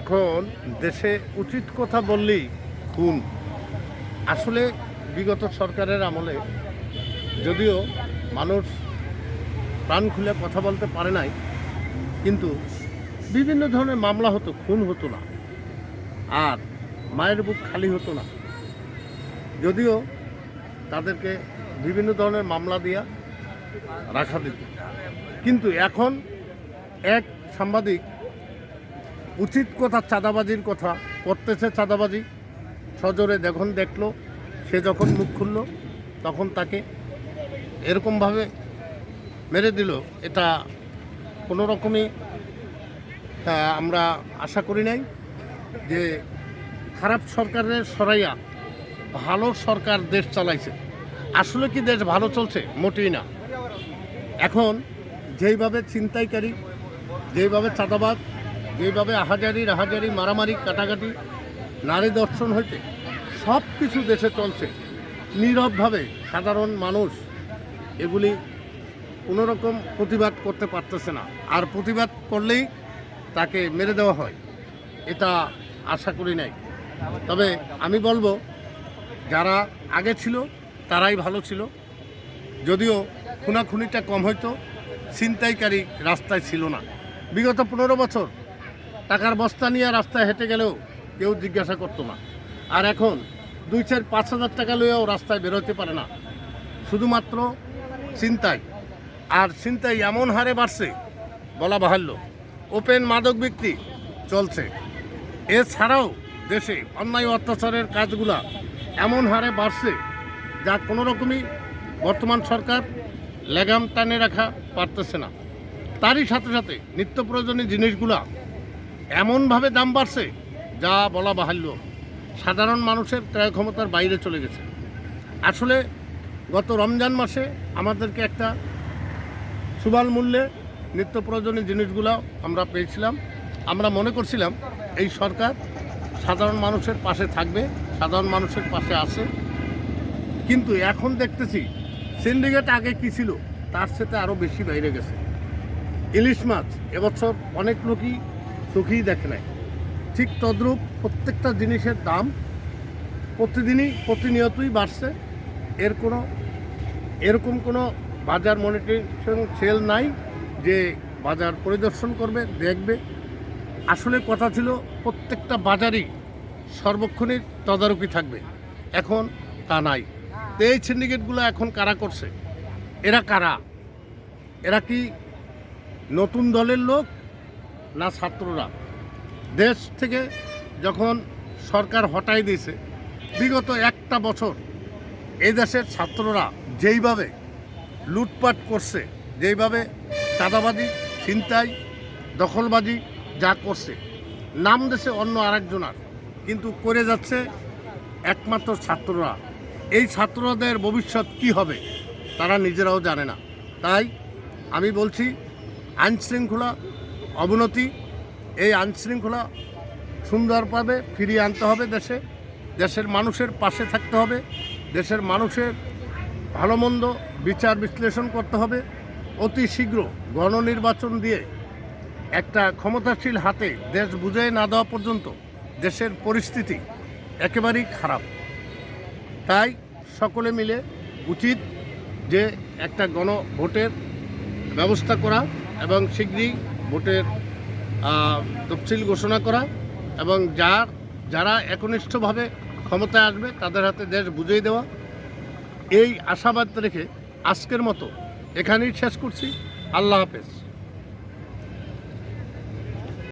এখন দেশে উচিত কথা বললেই খুন। আসলে বিগত সরকারের আমলে যদিও মানুষ প্রাণ খুলে কথা বলতে পারে নাই, কিন্তু বিভিন্ন ধরনের মামলা হতো, খুন হতো না। আর মায়ের বুক খালি হতো না। যদিও তাদেরকে বিভিন্ন ধরনের মামলা দিয়া রাখা দিত। কিন্তু এখন এক সাংবাদিক উচিত কথা, চাঁদাবাজির কথা। করতেছে চাঁদাবাজি। সজোরে যখন দেখল। সে যখন মুখ খুললো, তখন তাকে এরকমভাবে মেরে দিল। এটা কোনো রকমই আমরা আশা করি নাই যে খারাপ সরকারের সরাইয়া ভালো সরকার দেশ চালাইছে। আসলে কি দেশ ভালো চলছে? মোটেই না। এখন যেইভাবে ছিনতাইকারী, যেইভাবে চাঁদাবাদ যেইভাবে আহাজারি, রাহাজারি, মারামারি, কাটাকাটি, নারী দর্শন হইতে সব কিছু দেশে চলছে। নীরবভাবে সাধারণ মানুষ এগুলি কোনো রকম প্রতিবাদ করতে পারতেছে না। আর প্রতিবাদ করলেই তাকে মেরে দেওয়া হয়, এটা আশা করি নাই। তবে আমি বলব, যারা আগে ছিল, তারাই ভালো ছিল। যদিও খুনাখুনিটা কম হইতো, ছিনতাইকারী রাস্তায় ছিল না। বিগত পনেরো বছর টাকার বস্তা নিয়ে রাস্তায় হেঁটে গেলেও কেউ জিজ্ঞাসা করতো না। আর এখন দুই চার পাঁচ হাজার টাকা লইয়াও রাস্তায় বেরোতে পারে না। শুধুমাত্র চিন্তাই আর চিন্তাই এমন হারে বাড়ছে, বলা বাহাল্য। ওপেন মাদক বিক্রি চলছে। এছাড়াও দেশে অন্যায় অত্যাচারের কাজগুলা এমন হারে বাড়ছে যা কোনো রকমই বর্তমান সরকার লেগাম টানে রাখা পারতেছে না। তারই সাথে সাথে নিত্য প্রয়োজনীয় জিনিসগুলা এমনভাবে দাম বাড়ছে, যা বলা বাহাল্য। সাধারণ মানুষের ক্রয় ক্ষমতার বাইরে চলে গেছে। আসলে গত রমজান মাসে আমাদেরকে একটা সুবাল মূল্যে নিত্য প্রয়োজনীয় জিনিসগুলো আমরা পেয়েছিলাম। আমরা মনে করছিলাম এই সরকার সাধারণ মানুষের পাশে থাকবে, সাধারণ মানুষের পাশে আছে। কিন্তু এখন দেখতেছি সিন্ডিকেট আগে কি ছিল, তার সাথে আরও বেশি বাইরে গেছে। ইলিশ মাছ, এবছর অনেক লোকই চোখেই দেখে নেয় ঠিক তদ্রূপ প্রত্যেকটা জিনিসের দাম প্রতিদিনই প্রতিনিয়তই বাড়ছে। এর কোনো, এরকম কোনো বাজার মনিটরিং সেল নাই যে বাজার পরিদর্শন করবে, দেখবে। আসলে কথা ছিল প্রত্যেকটা বাজারই সর্বক্ষণিক তদারকি থাকবে। এখন তা নাই। তো এই সিন্ডিকেটগুলো এখন কারা করছে? এরা কারা? এরা কি নতুন দলের লোক? না ছাত্ররা। দেশ থেকে যখন সরকার হটাই দিয়েছে, বিগত একটা বছর এই দেশের ছাত্ররা যেইভাবে লুটপাট করছে, যেইভাবে চাঁদাবাজি, ছিনতাই, দখলবাজি যা করছে, নাম দেশে অন্য আরেকজনার, কিন্তু করে যাচ্ছে একমাত্র ছাত্ররা। এই ছাত্রদের ভবিষ্যৎ কি হবে, তারা নিজেরাও জানে না। তাই আমি বলছি, আইনশৃঙ্খলা অবনতি, এই আইনশৃঙ্খলা সুন্দরভাবে ফিরিয়ে আনতে হবে দেশে। দেশের মানুষের পাশে থাকতে হবে। দেশের মানুষের ভালো মন্দ বিচার বিশ্লেষণ করতে হবে। অতি শীঘ্র গণনির্বাচন দিয়ে একটা ক্ষমতাশীল হাতে দেশ বুঝে না দেওয়া পর্যন্ত দেশের পরিস্থিতি একেবারেই খারাপ। তাই সকলে মিলে উচিত যে একটা গণভোটের ব্যবস্থা করা এবং শীঘ্রই ভোটের তফসিল ঘোষণা করা এবং যার, যারা একনিষ্ঠভাবে ক্ষমতায় আসবে তাদের হাতে দেশ বুঝিয়ে দেওয়া। এই আশাবাদ রেখে আজকের মতো এখানেই শেষ করছি। আল্লাহ হাফেজ।